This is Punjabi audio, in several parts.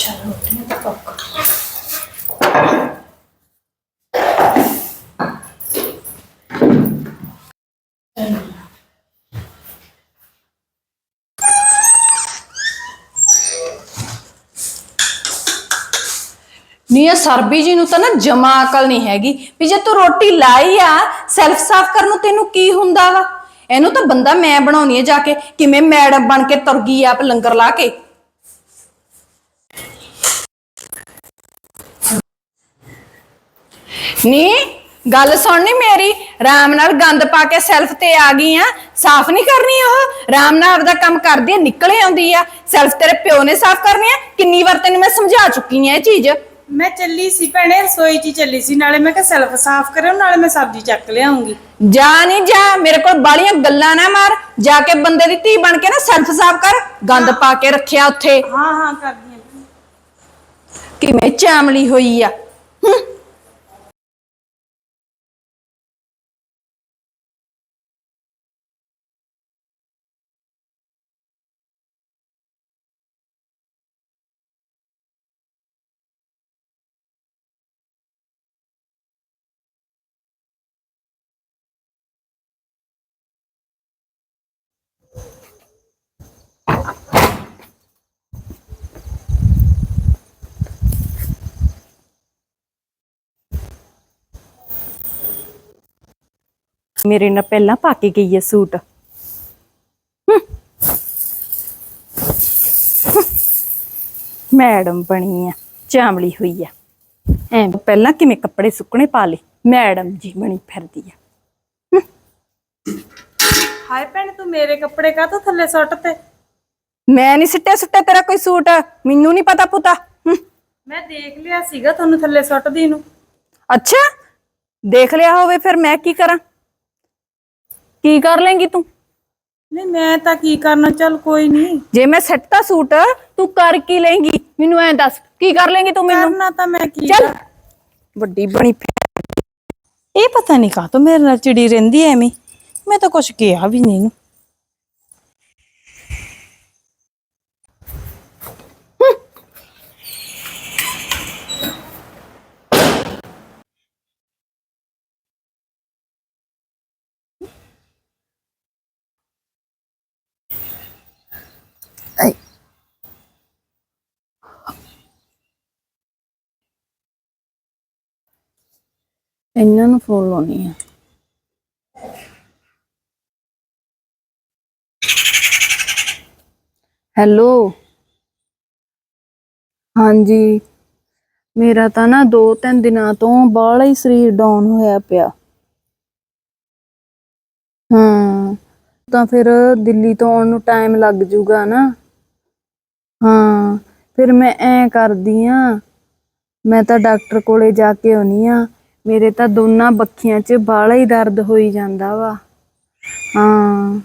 ਅੱਛਾ ਰੋਟੀਆਂ ਦਾ ਪੱਕ ਨੀ, ਇਹ ਸਰਬੀ ਜੀ ਨੂੰ ਤਾਂ ਨਾ ਜਮਾ ਅਕਲ ਨਹੀਂ ਹੈਗੀ ਵੀ ਜੇ ਤੂੰ ਰੋਟੀ ਲਾਈ ਆ ਸੈਲਫ ਸਾਫ਼ ਕਰਨ ਨੂੰ ਤੈਨੂੰ ਕੀ ਹੁੰਦਾ ਵਾ? ਇਹਨੂੰ ਤਾਂ ਬੰਦਾ ਮੈਂ ਬਣਾਉਣੀ ਆ ਜਾ ਕੇ, ਕਿਵੇਂ ਮੈਡਮ ਬਣ ਕੇ ਤੁਰ ਗਈ ਆਪ ਲੰਗਰ ਲਾ ਕੇ। ਨੀ ਗੱਲ ਸੁਣਨੀ ਮੇਰੀ? ਰਾਮ ਨਾਲ ਗੰਦ ਪਾ ਕੇ ਸੈਲਫ ਤੇ ਆ ਗਈ ਆ। ਸਾਫ਼ ਨਹੀਂ ਕਰਨੀ ਉਹ? ਰਾਮ ਨਾਲ ਆਪਦਾ ਕੰਮ ਕਰਦੀ ਆ ਨਿਕਲੇ ਆਉਂਦੀ ਆ। ਸੈਲਫ ਤੇਰੇ ਪਿਓ ਨੇ ਸਾਫ਼ ਕਰਨੀ ਆ? ਕਿੰਨੀ ਵਾਰ ਤੈਨੂੰ ਮੈਂ ਸਮਝਾ ਚੁੱਕੀ ਆ ਇਹ ਚੀਜ਼? ਮੈਂ ਚੱਲੀ ਸੀ ਭੈਣੇ ਰਸੋਈ 'ਚ ਹੀ ਚੱਲੀ ਸੀ। ਨਾਲੇ ਮੈਂ ਕਿਹਾ ਸੈਲਫ ਸਾਫ਼ ਕਰਿਓ ਨਾਲੇ ਮੈਂ ਸਬਜ਼ੀ ਚੱਕ ਲਿਆਉਂਗੀ। ਜਾ ਨਹੀਂ ਜਾ ਮੇਰੇ ਕੋਲ ਬਾਲੀਆਂ ਗੱਲਾਂ ਨਾ ਮਾਰ। ਜਾ ਕੇ ਬੰਦੇ ਦੀ ਧੀ ਬਣ ਕੇ ਨਾ ਸੈਲਫ ਸਾਫ਼ ਕਰ। ਗੰਦ ਪਾ ਕੇ ਰੱਖਿਆ ਉੱਥੇ। ਹਾਂ ਹਾਂ ਕਰਦੀ ਹਾਂ। ਕਿਵੇਂ ਚਾਮਲੀ ਹੋਈ ਆ? ਮੇਰੇ ਨਾਲ ਪਹਿਲਾਂ ਪਾ ਕੇ ਗਈ ਹੈ। ਸੂਟ। ਮੈਡਮ ਬਣੀ ਆ ਚਾਮਲੀ ਹੋਈ ਆ। ਐ ਪਹਿਲਾਂ ਕਿਵੇਂ ਕੱਪੜੇ ਸੁੱਕਣੇ ਪਾ ਲਏ ਮੈਡਮ ਜੀ ਬਣੀ ਫਿਰਦੀ ਆ। ਹਾਏ ਭੈਣੇ ਤੂੰ ਮੇਰੇ ਕੱਪੜੇ ਕਾਹ ਤੋਂ ਥੱਲੇ ਸੁੱਟ ਤੇ? ਮੈਂ ਨਹੀਂ ਸਿੱਟਿਆ ਸੁੱਟਿਆ ਤੇਰਾ ਕੋਈ ਸੂਟ ਮੈਨੂੰ ਨਹੀਂ ਪਤਾ ਪੁੱਤਾ। ਮੈਂ ਦੇਖ ਲਿਆ ਸੀਗਾ ਤੁਹਾਨੂੰ ਥੱਲੇ ਸੁੱਟਦੀ ਨੂੰ। ਅੱਛਾ ਦੇਖ ਲਿਆ ਹੋਵੇ ਫਿਰ ਮੈਂ ਕੀ ਕਰਾਂ? ਕੀ ਕਰ ਲੇਂਗੀ ਤੂੰ? ਨਹੀਂ ਮੈਂ ਤਾਂ ਕੀ ਕਰਨਾ? ਚੱਲ ਕੋਈ ਨਹੀਂ। ਜੇ ਮੈਂ ਸੱਟਤਾ ਸੂਟ ਤੂੰ ਕਰ ਕੀ ਲੇਂਗੀ? ਮੈਨੂੰ ਐਂ ਦੱਸ ਕੀ ਕਰ ਲੇਂਗੀ ਤੂੰ ਮੈਨੂੰ? ਕਰਨਾ ਤਾਂ ਮੈਂ ਕੀ ਚੱਲ। ਵੱਡੀ ਬਣੀ ਇਹ ਪਤਾ ਨਹੀਂ ਕਾਹ ਤੋਂ ਮੇਰੇ ਨਾਲ ਚਿੜੀ ਰਹਿੰਦੀ ਐ ਐਵੇਂ। ਮੈਂ ਤਾਂ ਕੁਝ ਕਿਹਾ ਵੀ ਨਹੀਂ ਇਹਨੂੰ। ਇਹਨਾਂ ਨੂੰ ਫੋਨ ਲਾਉਣੀ ਆ। ਹੈਲੋ ਹਾਂਜੀ। ਮੇਰਾ ਤਾਂ ਨਾ ਦੋ ਤਿੰਨ ਦਿਨਾਂ ਤੋਂ ਬਾਹਲਾ ਹੀ ਸਰੀਰ ਡਾਊਨ ਹੋਇਆ ਪਿਆ। ਹਾਂ। ਤਾਂ ਫਿਰ ਦਿੱਲੀ ਤੋਂ ਆਉਣ ਨੂੰ ਟਾਈਮ ਲੱਗ ਜੂਗਾ ਨਾ। ਹਾਂ। ਫਿਰ ਮੈਂ ਐ ਕਰਦੀ ਆ। ਮੈਂ ਤਾਂ ਡਾਕਟਰ ਕੋਲੇ ਜਾ ਕੇ ਆਉਣੀ ਆ। ਮੇਰੇ ਤਾਂ ਦੋਨਾਂ ਬੱਖੀਆਂ 'ਚ ਬਾਹਲਾ ਹੀ ਦਰਦ ਹੋਈ ਜਾਂਦਾ ਵਾ। ਹਾਂ।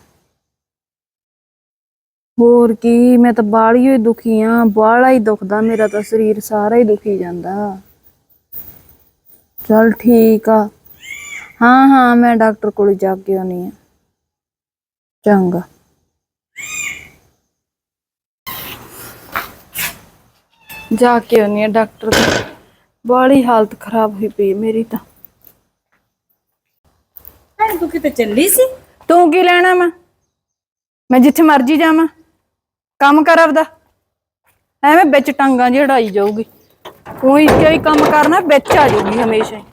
ਹੋਰ ਕੀ, ਮੈਂ ਤਾਂ ਬਾਹਲੀ ਹੀ ਦੁਖੀ ਆ, ਬਾਹਲਾ ਹੀ ਦੁਖਦਾ ਮੇਰਾ ਤਾਂ ਸਰੀਰ, ਸਾਰਾ ਹੀ ਦੁਖੀ ਜਾਂਦਾ। ਚਲ ਠੀਕ ਆ। ਹਾਂ ਹਾਂ, ਮੈਂ ਡਾਕਟਰ ਕੋਲ ਜਾ ਕੇ ਆਉਣੀ ਆ। ਚੰਗਾ। ਜਾ ਕੇ ਆਉਣੀ ਆ ਡਾਕਟਰ ਕੋਲ। ਬਾਹਲੀ ਹਾਲਤ ਖਰਾਬ ਹੋਈ ਪਈ ਮੇਰੀ ਤਾਂ। ਭੈਣ ਤੂੰ ਕਿਤੇ ਚੱਲੀ ਸੀ? ਤੂੰ ਕੀ ਲੈਣਾ ਮੈਂ ਮੈਂ ਜਿੱਥੇ ਮਰਜ਼ੀ ਜਾਵਾਂ। ਕੰਮ ਕਰ ਆਪਦਾ। ਐਵੇਂ ਵਿੱਚ ਟੰਗਾਂ ਜੜਾਈ ਜਾਊਗੀ। ਕੋਈ ਕੋਈ ਕੰਮ ਕਰਨਾ ਵਿੱਚ ਆ ਜਾਊਗੀ ਹਮੇਸ਼ਾ ਹੀ।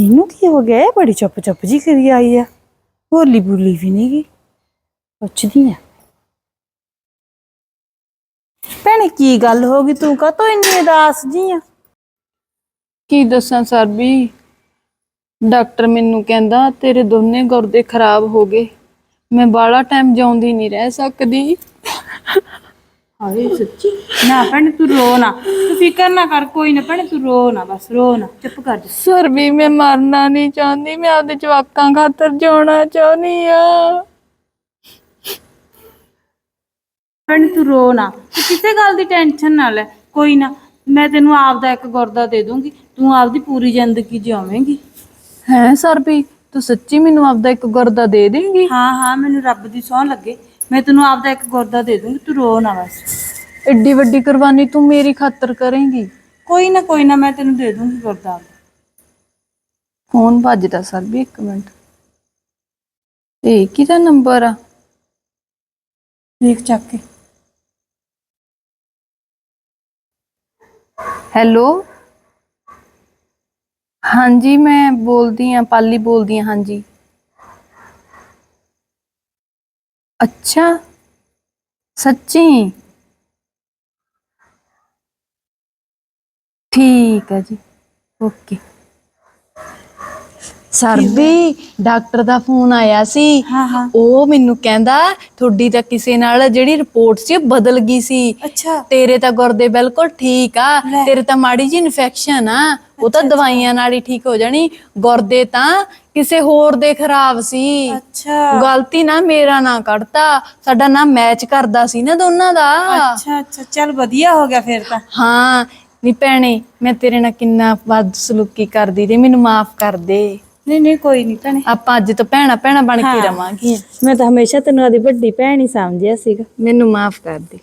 ਇਹਨੂੰ ਕੀ ਹੋ ਗਿਆ? ਇਹ ਬੜੀ ਚੁੱਪ ਚੁੱਪ ਜੀ ਕਰੀ ਆਈ ਆ। ਬੋਲੀ ਬੋਲੀ ਵੀ ਨਹੀਂ ਗਈ। ਪੁੱਛਦੀ ਆ। ਭੈਣੇ, ਕੀ ਗੱਲ ਹੋ ਗਈ? ਤੂੰ ਕਾ ਇੰਨੀ ਉਦਾਸ ਜੀ ਆ? ਕੀ ਦੱਸਾਂ ਸਰ ਵੀ? ਡਾਕਟਰ ਮੈਨੂੰ ਕਹਿੰਦਾ, ਤੇਰੇ ਦੋਨੇ ਗੁਰਦੇ ਖਰਾਬ ਹੋ ਗਏ। ਮੈਂ ਬਾਹਲਾ ਟਾਈਮ ਜਾਉਂਦੀ ਨਹੀਂ ਰਹਿ ਸਕਦੀ। ਹਾਏ ਸੱਚੀ। ਨਾ ਭੈਣੇ ਤੂੰ ਰੋ ਨਾ। ਤੂੰ ਫਿਕਰ ਨਾ ਕਰ ਕੋਈ ਨਾ ਭੈਣੇ ਤੂੰ ਰੋ ਨਾ ਬਸ ਰੋ ਨਾ। ਚੁੱਪ ਕਰ ਜਾ। ਸਰ ਵੀ ਮੈਂ ਮਰਨਾ ਨਹੀਂ ਚਾਹੁੰਦੀ ਮੈਂ ਆਪਦੇ ਜਵਾਕਾਂ ਖਾਤਰ ਜਿਉਣਾ ਚਾਹੁੰਦੀ ਆ। ਭੈਣੇ ਤੂੰ ਰੋ ਨਾ। ਤੂੰ ਕਿਸੇ ਗੱਲ ਦੀ ਟੈਨਸ਼ਨ ਨਾ ਲੈ ਕੋਈ ਨਾ। ਮੈਂ ਤੈਨੂੰ ਆਪਦਾ ਇੱਕ ਗੁਰਦਾ ਦੇ ਦੂੰਗੀ। ਤੂੰ ਆਪਦੀ ਪੂਰੀ ਜ਼ਿੰਦਗੀ ਜਿਉਵੇਂਗੀ। ਹੈ ਸਰ ਵੀ ਤੂੰ ਸੱਚੀ ਮੈਨੂੰ ਆਪਦਾ ਇੱਕ ਗੁਰਦਾ ਦੇ ਦੇਂਗੀ? ਹਾਂ ਹਾਂ ਮੈਨੂੰ ਰੱਬ ਦੀ ਸਹੁੰ ਲੱਗੇ। ਮੈਂ ਤੈਨੂੰ ਆਪਦਾ ਇੱਕ ਗੁਰਦਾ ਦੇ ਦੂੰਗੀ ਤੂੰ ਰੋ ਨਾ ਬਸ। ਐਡੀ ਵੱਡੀ ਕੁਰਬਾਨੀ ਤੂੰ ਮੇਰੀ ਖਾਤਰ ਕਰੇਂਗੀ। ਕੋਈ ਨਾ ਕੋਈ ਨਾ ਮੈਂ ਤੈਨੂੰ ਦੇ ਦੂੰਗੀ ਗੁਰਦਾ। ਆਪਦਾ। ਫੋਨ ਵੱਜਦਾ ਸਰ ਵੀ ਇੱਕ ਮਿੰਟ। ਇਹ ਕਿਹਦਾ ਨੰਬਰ ਆ? ਦੇਖ ਚੱਕ ਕੇ। ਹੈਲੋ? ਹਾਂਜੀ ਮੈਂ ਬੋਲਦੀ ਆ ਪਾਲੀ ਬੋਲਦੀ ਆ ਹਾਂਜੀ। ਅੱਛਾ ਸੱਚੀ? ਠੀਕ ਹੈ ਜੀ ਓਕੇ। ਸਰ ਵੀ ਡਾਕਟਰ ਦਾ ਫੋਨ ਆਇਆ ਸੀ। ਹਾਂ ਹਾਂ। ਉਹ ਮੈਨੂੰ ਕਹਿੰਦਾ ਤੁਹਾਡੀ ਤਾਂ ਕਿਸੇ ਨਾਲ ਜਿਹੜੀ ਰਿਪੋਰਟ ਸੀ ਉਹ ਬਦਲ ਗਈ ਸੀ। ਅੱਛਾ। ਤੇਰੇ ਤਾਂ ਗੁਰਦੇ ਬਿਲਕੁਲ ਠੀਕ ਆ। ਲੈ। ਤੇਰੇ ਤਾਂ ਮਾੜੀ ਜੀ ਇਨਫੈਕਸ਼ਨ ਆ। ਉਹ ਤਾਂ ਦਵਾਈਆਂ ਨਾਲ ਹੀ ਠੀਕ ਹੋ ਜਾਣੀ। ਗੁਰਦੇ ਤਾਂ ਕਿਸੇ ਹੋਰ ਦੇ ਖਰਾਬ ਸੀ। ਅੱਛਾ। ਗਲਤੀ ਨਾ ਮੇਰਾ ਨਾ ਕੱਢਤਾ। ਸਾਡਾ ਨਾ ਮੈਚ ਕਰਦਾ ਸੀ ਨਾ ਦੋਨਾਂ ਦਾ। ਅੱਛਾ ਅੱਛਾ। ਚੱਲ ਵਧੀਆ ਹੋ ਗਿਆ ਫਿਰ ਤਾਂ। ਹਾਂ। ਨੀ ਭੈਣੇ ਮੈਂ ਤੇਰੇ ਨਾਲ ਕਿੰਨਾ ਵੱਧ ਸਲੂਕੀ ਕਰਦੀ ਰਹੀ ਮੈਨੂੰ ਮਾਫ ਕਰ ਦੇ। ਨਹੀਂ ਨਹੀਂ ਕੋਈ ਨਹੀਂ ਭੈਣੇ। ਆਪਾਂ ਅੱਜ ਤੋਂ ਭੈਣਾ ਭੈਣਾ ਬਣ ਕੇ ਰਵਾਂਗੀਆਂ। ਮੈਂ ਤਾਂ ਹਮੇਸ਼ਾ ਤੈਨੂੰ ਆਦੀ ਵੱਡੀ ਭੈਣ ਹੀ ਸਮਝਿਆ ਸੀਗਾ। ਮੈਨੂੰ ਮਾਫ ਕਰ ਦੇ।